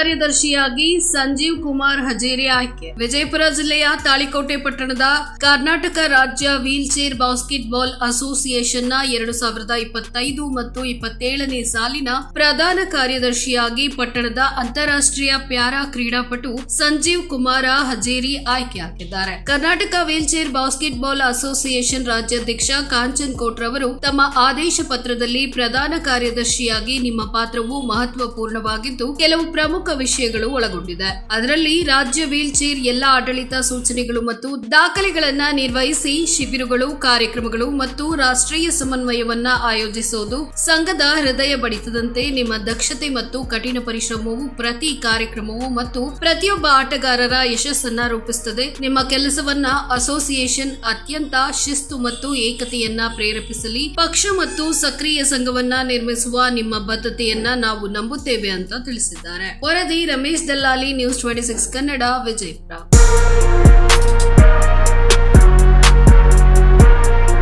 ಕಾರ್ಯದರ್ಶಿಯಾಗಿ ಸಂಜೀವ್ ಕುಮಾರ್ ಹಜೇರಿ ಆಯ್ಕೆ. ವಿಜಯಪುರ ಜಿಲ್ಲೆಯ ತಾಳಿಕೋಟೆ ಪಟ್ಟಣದ ಕರ್ನಾಟಕ ರಾಜ್ಯ ವೀಲ್ ಚೇರ್ ಬಾಸ್ಕೆಟ್ ಬಾಲ್ ಅಸೋಸಿಯೇಷನ್ನ ಎರಡು ಸಾವಿರದ ಇಪ್ಪತ್ತೈದು ಮತ್ತು ಇಪ್ಪತ್ತೇಳನೇ ಸಾಲಿನ ಪ್ರಧಾನ ಕಾರ್ಯದರ್ಶಿಯಾಗಿ ಪಟ್ಟಣದ ಅಂತಾರಾಷ್ಟ್ರೀಯ ಪ್ಯಾರಾ ಕ್ರೀಡಾಪಟು ಸಂಜೀವ್ ಕುಮಾರ ಹಜೇರಿ ಆಯ್ಕೆಯಾಗಿದ್ದಾರೆ Karnataka wheelchair basketball association ರಾಜ್ಯಾಧ್ಯಕ್ಷ ಕಾಂಚನ್ ಕೋಟ್ ರವರು ತಮ್ಮ ಆದೇಶ ಪತ್ರದಲ್ಲಿ ಪ್ರಧಾನ ಕಾರ್ಯದರ್ಶಿಯಾಗಿ ನಿಮ್ಮ ಪಾತ್ರವು ಮಹತ್ವಪೂರ್ಣವಾಗಿದ್ದು, ಕೆಲವು ಪ್ರಮುಖ ವಿಷಯಗಳು ಒಳಗೊಂಡಿದೆ. ಅದರಲ್ಲಿ ರಾಜ್ಯ ವೀಲ್ ಚೇರ್ ಎಲ್ಲ ಆಡಳಿತ ಸೂಚನೆಗಳು ಮತ್ತು ದಾಖಲೆಗಳನ್ನ ನಿರ್ವಹಿಸಿ ಶಿಬಿರಗಳು, ಕಾರ್ಯಕ್ರಮಗಳು ಮತ್ತು ರಾಷ್ಟ್ರೀಯ ಸಮನ್ವಯವನ್ನ ಆಯೋಜಿಸುವುದು ಸಂಘದ ಹೃದಯ ಬಡಿತದಂತೆ ನಿಮ್ಮ ದಕ್ಷತೆ ಮತ್ತು ಕಠಿಣ ಪರಿಶ್ರಮವು ಪ್ರತಿ ಕಾರ್ಯಕ್ರಮವು ಮತ್ತು ಪ್ರತಿಯೊಬ್ಬ ಆಟಗಾರರ ಯಶಸ್ಸನ್ನ ರೂಪಿಸುತ್ತದೆ ನಿಮ್ಮ ಕೆಲಸವನ್ನ ಅಸೋಸಿಯೇಷನ್ ಅತ್ಯಂತ ಶಿಸ್ತು ಮತ್ತು ಏಕತೆಯನ್ನ ಪ್ರೇರೇಪಿಸಲಿ. ಪಕ್ಷ ಮತ್ತು ಸಕ್ರಿಯ ಸಂಘವನ್ನ ನಿರ್ಮಿಸುವ ನಿಮ್ಮ ಬದ್ಧತೆಯನ್ನ ನಾವು ನಂಬುತ್ತೇವೆ ಅಂತ ತಿಳಿಸಿದ್ದಾರೆ. ವರದಿ Ramesh Dallali news twenty six Kannada, Vijayapura.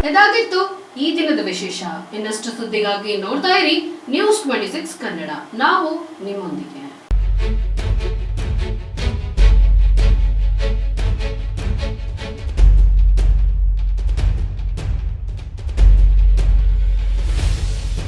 ಇದಾಗಿತ್ತು ಈ ದಿನದ ವಿಶೇಷ. ಇನ್ನಷ್ಟು ಸುದ್ದಿಗಾಗಿ ನೋಡ್ತಾ ಇರಿ ನ್ಯೂಸ್ ಟ್ವೆಂಟಿ ಸಿಕ್ಸ್ ಕನ್ನಡ. ನಾವು ನಿಮ್ಮೊಂದಿಗೆ.